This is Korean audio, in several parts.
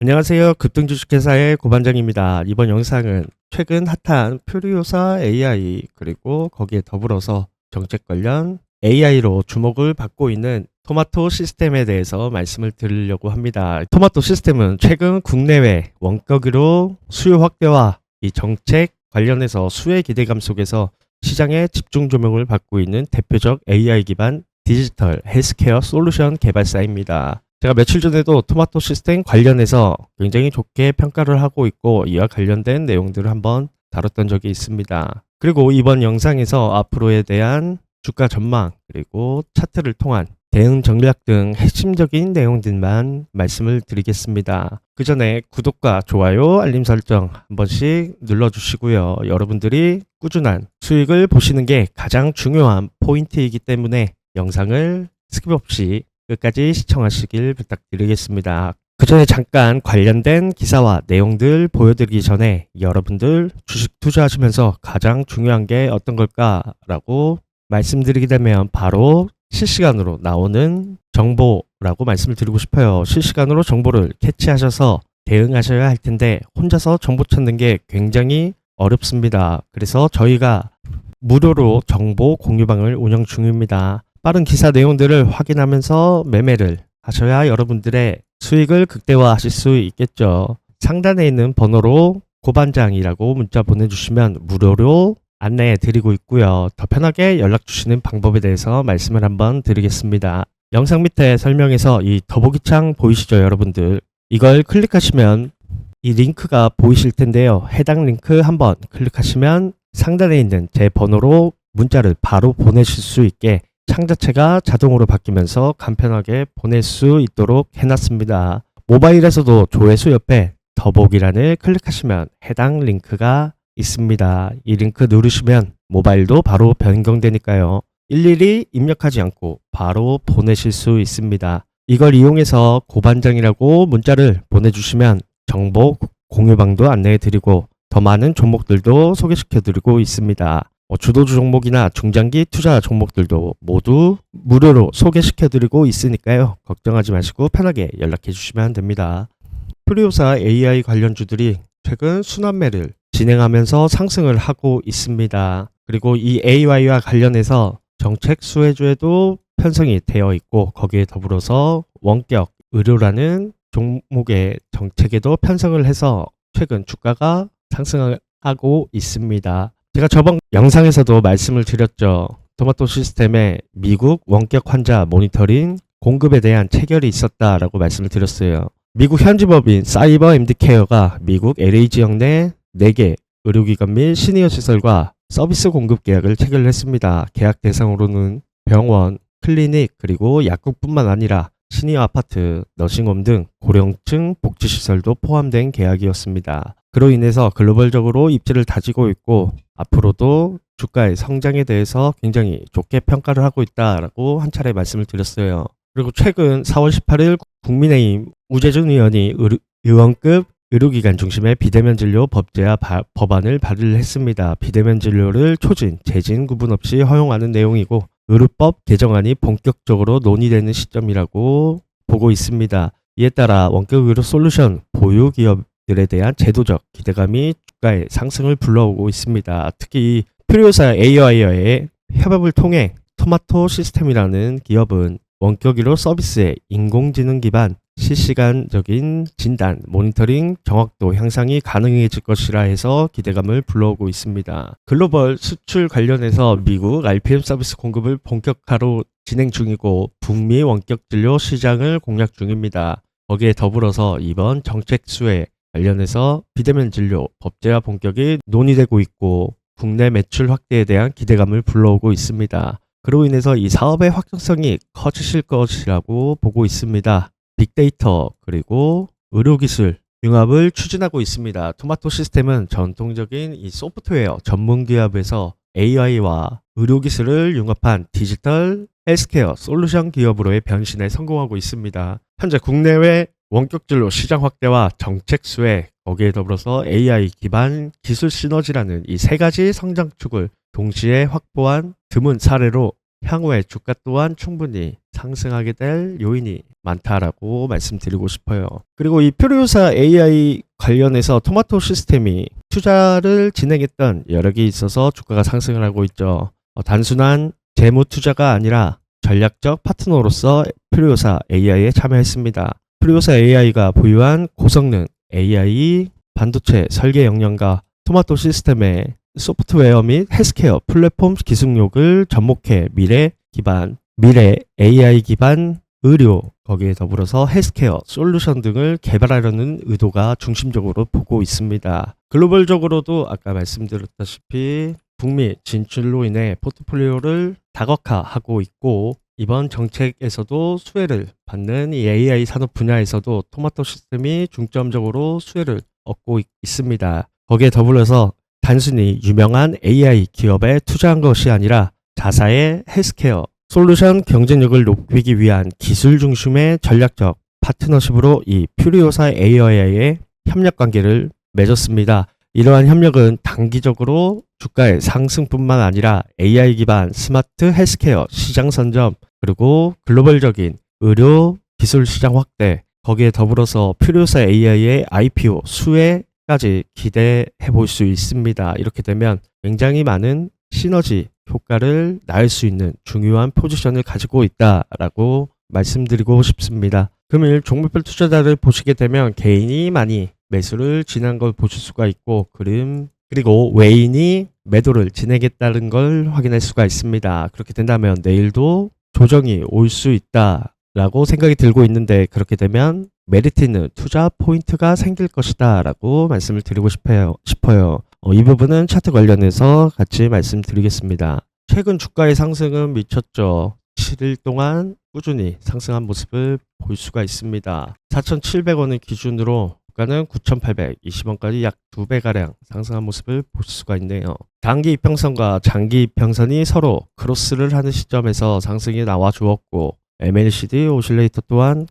안녕하세요. 급등주식회사의 고반장입니다. 이번 영상은 최근 핫한 퓨리오사 AI 그리고 거기에 더불어서 정책 관련 AI로 주목을 받고 있는 토마토 시스템에 대해서 말씀을 드리려고 합니다. 토마토 시스템은 최근 국내외 원격으로 수요 확대와 이 정책 관련해서 수혜 기대감 속에서 시장에 집중 조명을 받고 있는 대표적 AI 기반 디지털 헬스케어 솔루션 개발사입니다. 제가 며칠 전에도 토마토 시스템 관련해서 굉장히 좋게 평가를 하고 있고 이와 관련된 내용들을 한번 다뤘던 적이 있습니다. 그리고 이번 영상에서 앞으로에 대한 주가 전망 그리고 차트를 통한 대응 전략 등 핵심적인 내용들만 말씀을 드리겠습니다. 그 전에 구독과 좋아요, 알림 설정 한 번씩 눌러주시고요. 여러분들이 꾸준한 수익을 보시는 게 가장 중요한 포인트이기 때문에 영상을 스킵 없이 끝까지 시청하시길 부탁드리겠습니다. 그 전에 잠깐 관련된 기사와 내용들 보여드리기 전에 여러분들 주식 투자하시면서 가장 중요한 게 어떤 걸까라고 말씀드리게 되면 바로 실시간으로 나오는 정보라고 말씀을 드리고 싶어요. 실시간으로 정보를 캐치하셔서 대응하셔야 할 텐데 혼자서 정보 찾는 게 굉장히 어렵습니다. 그래서 저희가 무료로 정보 공유방을 운영 중입니다. 빠른 기사 내용들을 확인하면서 매매를 하셔야 여러분들의 수익을 극대화하실 수 있겠죠. 상단에 있는 번호로 고반장이라고 문자 보내주시면 무료로 안내해 드리고 있고요. 더 편하게 연락 주시는 방법에 대해서 말씀을 한번 드리겠습니다. 영상 밑에 설명에서 이 더보기창 보이시죠, 여러분들? 이걸 클릭하시면 이 링크가 보이실 텐데요. 해당 링크 한번 클릭하시면 상단에 있는 제 번호로 문자를 바로 보내실 수 있게 창 자체가 자동으로 바뀌면서 간편하게 보낼 수 있도록 해놨습니다. 모바일에서도 조회수 옆에 더보기란을 클릭하시면 해당 링크가 있습니다. 이 링크 누르시면 모바일도 바로 변경되니까요. 일일이 입력하지 않고 바로 보내실 수 있습니다. 이걸 이용해서 고반장이라고 문자를 보내주시면 정보 공유방도 안내해드리고 더 많은 종목들도 소개시켜드리고 있습니다. 어, 주도주 종목이나 중장기 투자 종목들도 모두 무료로 소개시켜드리고 있으니까요. 걱정하지 마시고 편하게 연락해 주시면 됩니다. 프리오사 AI 관련주들이 최근 순환매를 진행하면서 상승을 하고 있습니다. 그리고 이 AI와 관련해서 정책 수혜주에도 편성이 되어 있고 거기에 더불어서 원격 의료라는 종목의 정책에도 편성을 해서 최근 주가가 상승하고 있습니다. 제가 저번 영상에서도 말씀을 드렸죠. 토마토 시스템에 미국 원격 환자 모니터링 공급에 대한 체결이 있었다라고 말씀을 드렸어요. 미국 현지법인 사이버 MD케어가 미국 LA 지역 내 4개 의료기관 및 시니어 시설과 서비스 공급 계약을 체결했습니다. 계약 대상으로는 병원, 클리닉, 그리고 약국뿐만 아니라 시니어 아파트, 너싱홈 등 고령층 복지시설도 포함된 계약이었습니다. 그로 인해서 글로벌적으로 입지를 다지고 있고 앞으로도 주가의 성장에 대해서 굉장히 좋게 평가를 하고 있다라고 한 차례 말씀을 드렸어요. 그리고 최근 4월 18일 국민의힘 우재준 의원이 의료, 의원급 의료기관 중심의 비대면 진료 법제화 바, 법안을 발의했습니다. 비대면 진료를 초진, 재진 구분 없이 허용하는 내용이고 의료법 개정안이 본격적으로 논의되는 시점이라고 보고 있습니다. 이에 따라 원격 의료 솔루션 보유 기업 들에 대한 제도적 기대감이 주가의 상승을 불러오고 있습니다. 특히 프리오사 AI와의 협업을 통해 토마토 시스템이라는 기업은 원격 의료 서비스의 인공지능 기반 실시간적인 진단, 모니터링, 정확도 향상이 가능해질 것이라 해서 기대감을 불러오고 있습니다. 글로벌 수출 관련해서 미국 RPM 서비스 공급을 본격화로 진행 중이고 북미 원격 진료 시장을 공략 중입니다. 거기에 더불어서 이번 정책 수혜 관련해서 비대면 진료 법제화 본격이 논의되고 있고 국내 매출 확대에 대한 기대감을 불러오고 있습니다. 그로 인해서 이 사업의 확장성이 커지실 것이라고 보고 있습니다. 빅데이터 그리고 의료기술 융합을 추진하고 있습니다. 토마토 시스템은 전통적인 이 소프트웨어 전문 기업에서 AI와 의료기술을 융합한 디지털 헬스케어 솔루션 기업으로의 변신에 성공하고 있습니다. 현재 국내외 원격진료 시장 확대와 정책 수혜, 거기에 더불어서 AI 기반 기술 시너지라는 이 세 가지 성장축을 동시에 확보한 드문 사례로 향후에 주가 또한 충분히 상승하게 될 요인이 많다라고 말씀드리고 싶어요. 그리고 이 표류사 AI 관련해서 토마토 시스템이 투자를 진행했던 여력이 있어서 주가가 상승을 하고 있죠. 어, 단순한 재무 투자가 아니라 전략적 파트너로서 표류사 AI에 참여했습니다. 표류사 AI가 보유한 고성능 AI 반도체 설계 역량과 토마토 시스템의 소프트웨어 및 헬스케어 플랫폼 기술력을 접목해 미래 기반, 미래 AI 기반 의료, 거기에 더불어서 헬스케어, 솔루션 등을 개발하려는 의도가 중심적으로 보고 있습니다. 글로벌적으로도 아까 말씀드렸다시피 북미 진출로 인해 포트폴리오를 다각화하고 있고 이번 정책에서도 수혜를 받는 이 AI 산업 분야에서도 토마토 시스템이 중점적으로 수혜를 얻고 있- 있습니다. 거기에 더불어서 단순히 유명한 AI 기업에 투자한 것이 아니라 자사의 헬스케어 솔루션 경쟁력을 높이기 위한 기술 중심의 전략적 파트너십으로 이 퓨리오사 AI의 협력 관계를 맺었습니다. 이러한 협력은 단기적으로 주가의 상승뿐만 아니라 AI 기반 스마트 헬스케어 시장 선점 그리고 글로벌적인 의료 기술 시장 확대 거기에 더불어서 퓨리오사 AI의 IPO 수혜까지 기대해 볼 수 있습니다. 이렇게 되면 굉장히 많은 시너지 효과를 낳을 수 있는 중요한 포지션을 가지고 있다라고 말씀드리고 싶습니다. 금일 종목별 투자자를 보시게 되면 개인이 많이 매수를 진한 걸 보실 수가 있고 그림 그리고 외인이 매도를 진행했다는 걸 확인할 수가 있습니다. 그렇게 된다면 내일도 조정이 올 수 있다라고 생각이 들고 있는데 그렇게 되면 메리트 있는 투자 포인트가 생길 것이다 라고 말씀을 드리고 싶어요. 싶어요. 어, 이 부분은 차트 관련해서 같이 말씀드리겠습니다. 최근 주가의 상승은 미쳤죠. 7일 동안 꾸준히 상승한 모습을 볼 수가 있습니다. 4,700원을 기준으로 주가는 9,820원까지 약 2배가량 상승한 모습을 볼 수가 있네요. 단기 이평선과 장기 이평선이 서로 크로스를 하는 시점에서 상승이 나와 주었고 MLCD 오실레이터 또한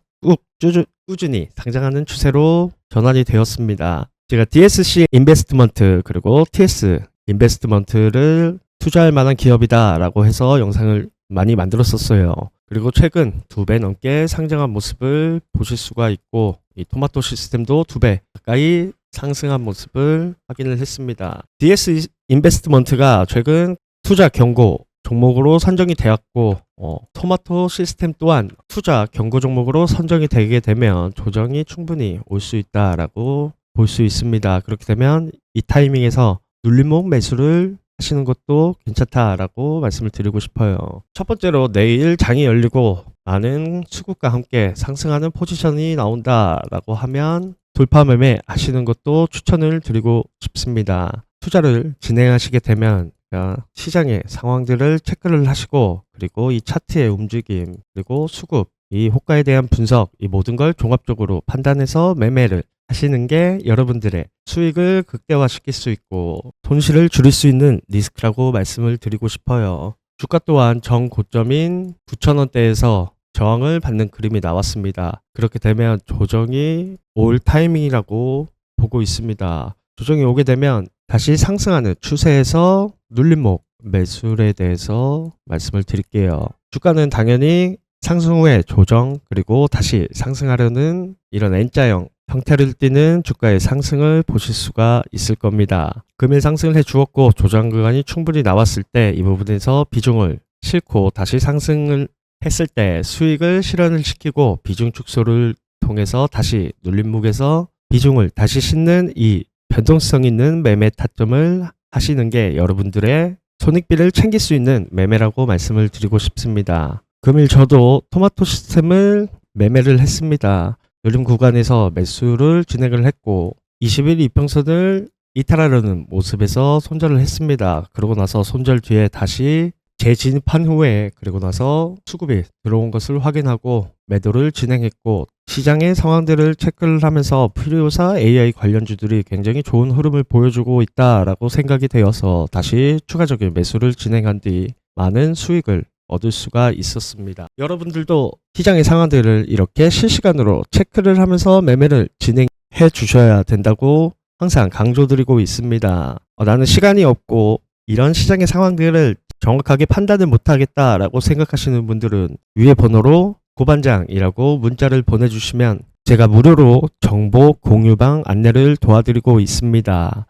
꾸준히 상장하는 추세로 전환이 되었습니다. 제가 DSC 인베스트먼트 그리고 TS 인베스트먼트를 투자할 만한 기업이다 라고 해서 영상을 많이 만들었었어요. 그리고 최근 두 배 넘게 상장한 모습을 보실 수가 있고 이 토마토 시스템도 두 배 가까이 상승한 모습을 확인을 했습니다. DS 인베스트먼트가 최근 투자 경고 종목으로 선정이 되었고 어, 토마토 시스템 또한 투자 경고 종목으로 선정이 되게 되면 조정이 충분히 올 수 있다라고 볼 수 있습니다. 그렇게 되면 이 타이밍에서 눌림목 매수를 하시는 것도 괜찮다라고 말씀을 드리고 싶어요. 첫 번째로 내일 장이 열리고 많은 수급과 함께 상승하는 포지션이 나온다라고 하면 돌파 매매 하시는 것도 추천을 드리고 싶습니다. 투자를 진행하시게 되면 그러니까 시장의 상황들을 체크를 하시고 그리고 이 차트의 움직임 그리고 수급 이 호가에 대한 분석 이 모든 걸 종합적으로 판단해서 매매를 하시는 게 여러분들의 수익을 극대화시킬 수 있고 손실을 줄일 수 있는 리스크라고 말씀을 드리고 싶어요. 주가 또한 정 고점인 9,000원대에서 저항을 받는 그림이 나왔습니다. 그렇게 되면 조정이 올 타이밍이라고 보고 있습니다. 조정이 오게 되면 다시 상승하는 추세에서 눌림목 매수에 대해서 말씀을 드릴게요. 주가는 당연히 상승 후에 조정 그리고 다시 상승하려는 이런 N자형 형태를 띠는 주가의 상승을 보실 수가 있을 겁니다. 금일 상승을 해 주었고 조정 구간이 충분히 나왔을 때 이 부분에서 비중을 싣고 다시 상승을 했을 때 수익을 실현을 시키고 비중 축소를 통해서 다시 눌림목에서 비중을 다시 싣는 이 변동성 있는 매매 타점을 하시는 게 여러분들의 손익비를 챙길 수 있는 매매라고 말씀을 드리고 싶습니다. 금일 저도 토마토 시스템을 매매를 했습니다. 요즘 구간에서 매수를 진행을 했고 20일 이평선을 이탈하려는 모습에서 손절을 했습니다. 그러고 나서 손절 뒤에 다시 재진입한 후에 그리고 나서 수급이 들어온 것을 확인하고 매도를 진행했고 시장의 상황들을 체크를 하면서 프리오사 AI 관련주들이 굉장히 좋은 흐름을 보여주고 있다라고 생각이 되어서 다시 추가적인 매수를 진행한 뒤 많은 수익을 얻을 수가 있었습니다. 여러분들도 시장의 상황들을 이렇게 실시간으로 체크를 하면서 매매를 진행해 주셔야 된다고 항상 강조드리고 있습니다. 어, 나는 시간이 없고 이런 시장의 상황들을 정확하게 판단을 못하겠다라고 생각하시는 분들은 위의 번호로 고반장이라고 문자를 보내주시면 제가 무료로 정보 공유방 안내를 도와드리고 있습니다.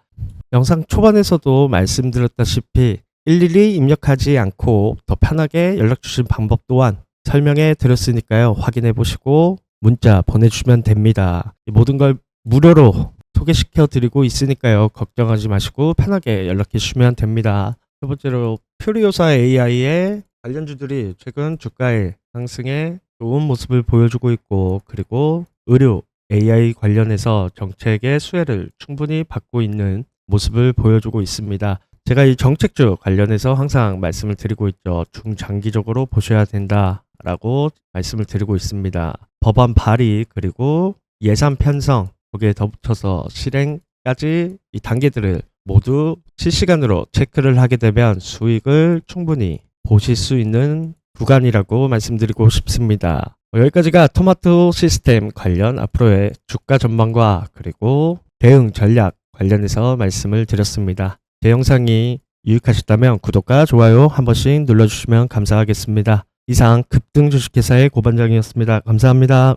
영상 초반에서도 말씀드렸다시피 일일이 입력하지 않고 더 편하게 연락 주신 방법 또한 설명해 드렸으니까요. 확인해 보시고 문자 보내주시면 됩니다. 이 모든 걸 무료로 소개시켜 드리고 있으니까요. 걱정하지 마시고 편하게 연락해 주시면 됩니다. 첫 번째로 퓨리오사 AI의 관련주들이 최근 주가의 상승에 좋은 모습을 보여주고 있고 그리고 의료 AI 관련해서 정책의 수혜를 충분히 받고 있는 모습을 보여주고 있습니다. 제가 이 정책주 관련해서 항상 말씀을 드리고 있죠. 중장기적으로 보셔야 된다라고 말씀을 드리고 있습니다. 법안 발의 그리고 예산 편성 거기에 덧붙여서 실행까지 이 단계들을 모두 실시간으로 체크를 하게 되면 수익을 충분히 보실 수 있는 구간이라고 말씀드리고 싶습니다. 어, 여기까지가 토마토 시스템 관련 앞으로의 주가 전망과 그리고 대응 전략 관련해서 말씀을 드렸습니다. 제 영상이 유익하셨다면 구독과 좋아요 한 번씩 눌러주시면 감사하겠습니다. 이상 급등 주식회사의 고반장이었습니다. 감사합니다.